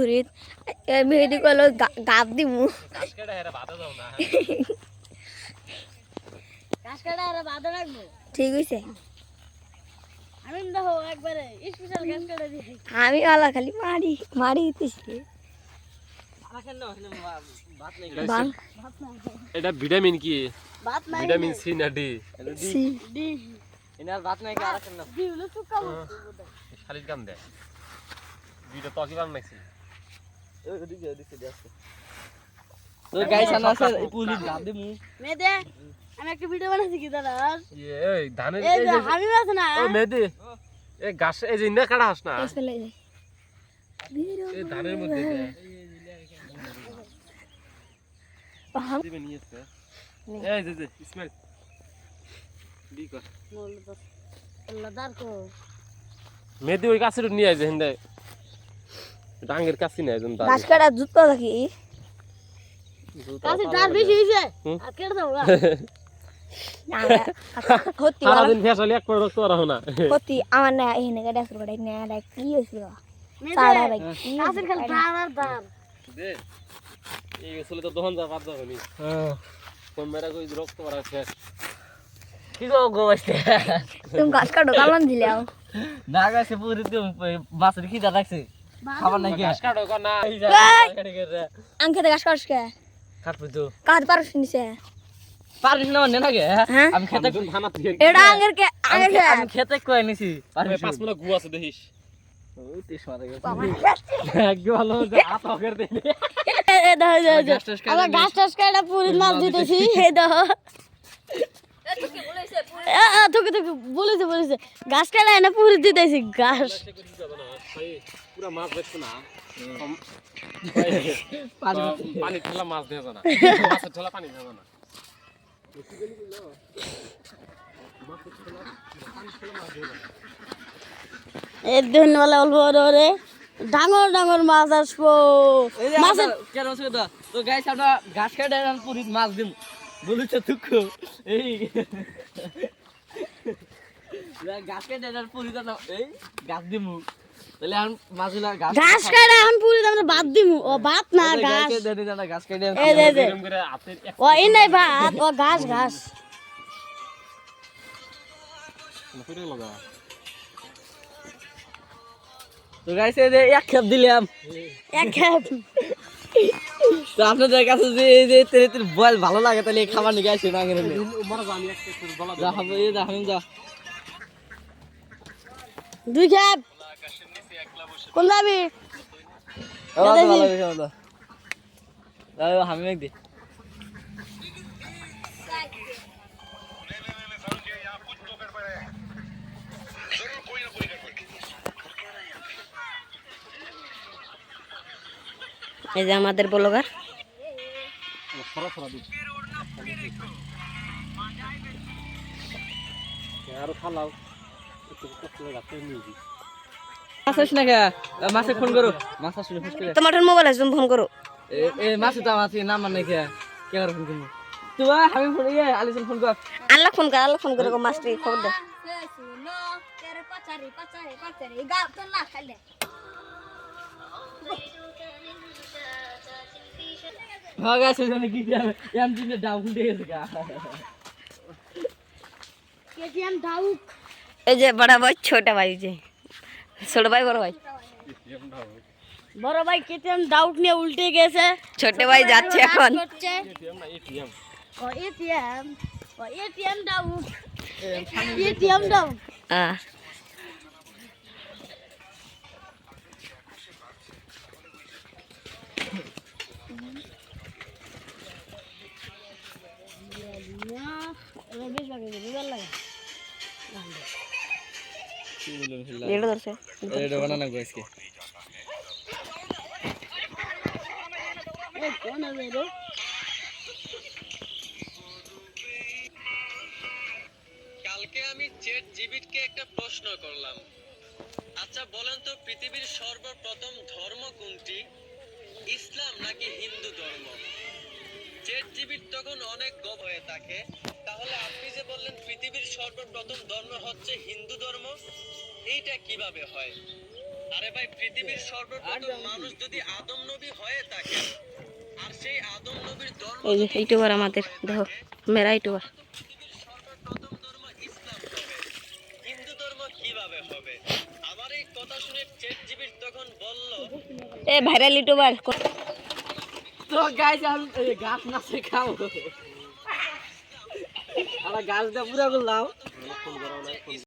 ঘুরিত মেহেদি কলো গাপ দিমু। ঠিক হইছে। আমি দেখো একবারে স্পেশাল ঘাস কাটা দিই আমি আলা খালি মারি মারি দিতেছি বাং ভাত না এটা ভিটামিন কি? ভিটামিন সি না ডি? সি। ডি। এনার ভাত নাই কি আর কেন ডি হলো বস্তু শালির কাম দেয়। দুইটা তকি বান নাইছি ওদিকে ওদিকে দেখো। তো গাইস আনা আছে পুলি ভাত দিমু মেয়েদে আমি একটা ভিডিও বানাইছি কি দাদা? এই ধানের এই এই যে যে হামিম না? ও মেহেদি এই ঘাস এই যে ইন্না কাটা হাস না? এস ফেলে দে এই ধানের মধ্যে দে। বাহাম দিবে নিয়েছে এই যে যে ইসমাইল দি কর। লদার কো। মেহেদি ওই কাছে নিয়ে আইছে হিন্দে ডাঙ্গের কাছে আইছেন তার ঘাস কাটা জুতো দেখি কাছে তার বেশি হইছে। আর কেটে দাও গা হতি ভালো সারাদিন ফেসালি এক করে রক্ত রাখো না। হতি আমার না এখানে গাড়ি আসল গাড়ি না এটা কি হয়েছিল? মেয়েদে ভাই কি কাছে খালি আর ধার দে এই আসলে তো দহন যা বাদ যাবে নি। কোন মেরা কই রক্ত করা শেষ কি গো গো তুমি ঘাস কাটো কালাম দিলাও না গাইছে পুরি দিম মাছের কি দা রাখছে খাবার নাই ঘাস কাটো না এই যা কেটে কেটে ঘাস কে? কাটবো তো নিছে পারিস না মানে নাকি? হ্যাঁ? আমি খেতে থেকে এটা আগের কে খে- আমি খেতে কই নিছি পারিস পাঁচ মিনিট গু আছে দেখিস। ওই তেস মারা গেছে। কাটা কাটা পুরি দিতেছি হে পুরি মাছ দেখছ না। পানি পানি ঠেলা মাছ দিয়ে না। মাছের ঠেলা পানি খাবে না। এর দিন অল্প রে ডাঙর ডাঙর মাছ আসব। মাছের কেন তো তো গাইস আমরা ঘাস কাটে আর পুরি মাছ বলিছে এই না, ঘাস কাটে আর পুরি দাও এই ঘাস দিমু। তাহলে কাটা এখন পুরি আমরা বাদ দিমু। ও ভাত না দেনি জানা কাটে এই হাতের এক ও এই নাই ভাত ও ঘাস ঘাস করে লাগা। তো গাইস এই যে এক খেপ দিলাম। এক খেপ। তো আপনাদের কাছে যে এই যে তেরে তেরে বল ভালো লাগে তাহলে খাবার নিয়ে আসে না গেলে জানি একটা করে গলা যা হবে যা হামিম যা। দুই খেপ। কোন যাবি? দি এই যে আমাদের ব্লগার। আরও খালাও একটু কষ্ট করে গাছে নিয়ে দিই মাছ না কে মাছে ফোন করো। মাছ আসলে ফোন করে। তোমার মোবাইল আছে তুমি ফোন করো। এ মাছে তো আছে নাম মানে কে কে করে ফোন করব তুই আমি ফোন ইয়ে আলিসন ফোন কর। আল্লাহ ফোন কর আল্লাহ ফোন করে মাস্টার খবর দে। হ্যাঁ গাছে জানি কি যাবে এম দিনে ডাউন দিয়ে গা। কেটিএম ডাউক এই যে বড় ভাই ছোট ভাই যে ছোট ভাই। বড় ভাই বড় ভাই কেটিএম ডাউট নিয়ে উল্টে গেছে। ছোট ভাই যাচ্ছে এখন। করছে। এটিএম এটিএম ও এটিএম ও এটিএম ডাউক এটিএম ডাউক হ্যাঁ এটা ধরছে। এটা বানানো আজকে। এই কোন হবে রে কালকে আমি চ্যাট জিবিটকে একটা প্রশ্ন করলাম। আচ্ছা বলেন তো পৃথিবীর সর্বপ্রথম ধর্ম কোনটি? ইসলাম নাকি হিন্দু ধর্ম? চ্যাট জিবিট তখন অনেক গপ হয়ে থাকে। তাহলে আপনি যে বললেন পৃথিবীর সর্বপ্রথম ধর্ম হচ্ছে হিন্দু ধর্ম এইটা কীভাবে হয়? আরে ভাই পৃথিবীর সর্বপ্রথম মানুষ যদি আদম নবী হয়ে থাকে আর সেই আদম নবীর ধর্ম এই যে ইউটিউবার আমাদের দেখো মেরা ইউটিউবার। পৃথিবীর সর্বপ্রথম ধর্ম ইসলাম হবে। হিন্দু ধর্ম কীভাবে হবে? আমার এই কথা শুনে তখন বলল এ ভাইরাল ইউটিউবার তো গাছ আমি গাছ খাব আমরা গাছটা পুরো করলাম।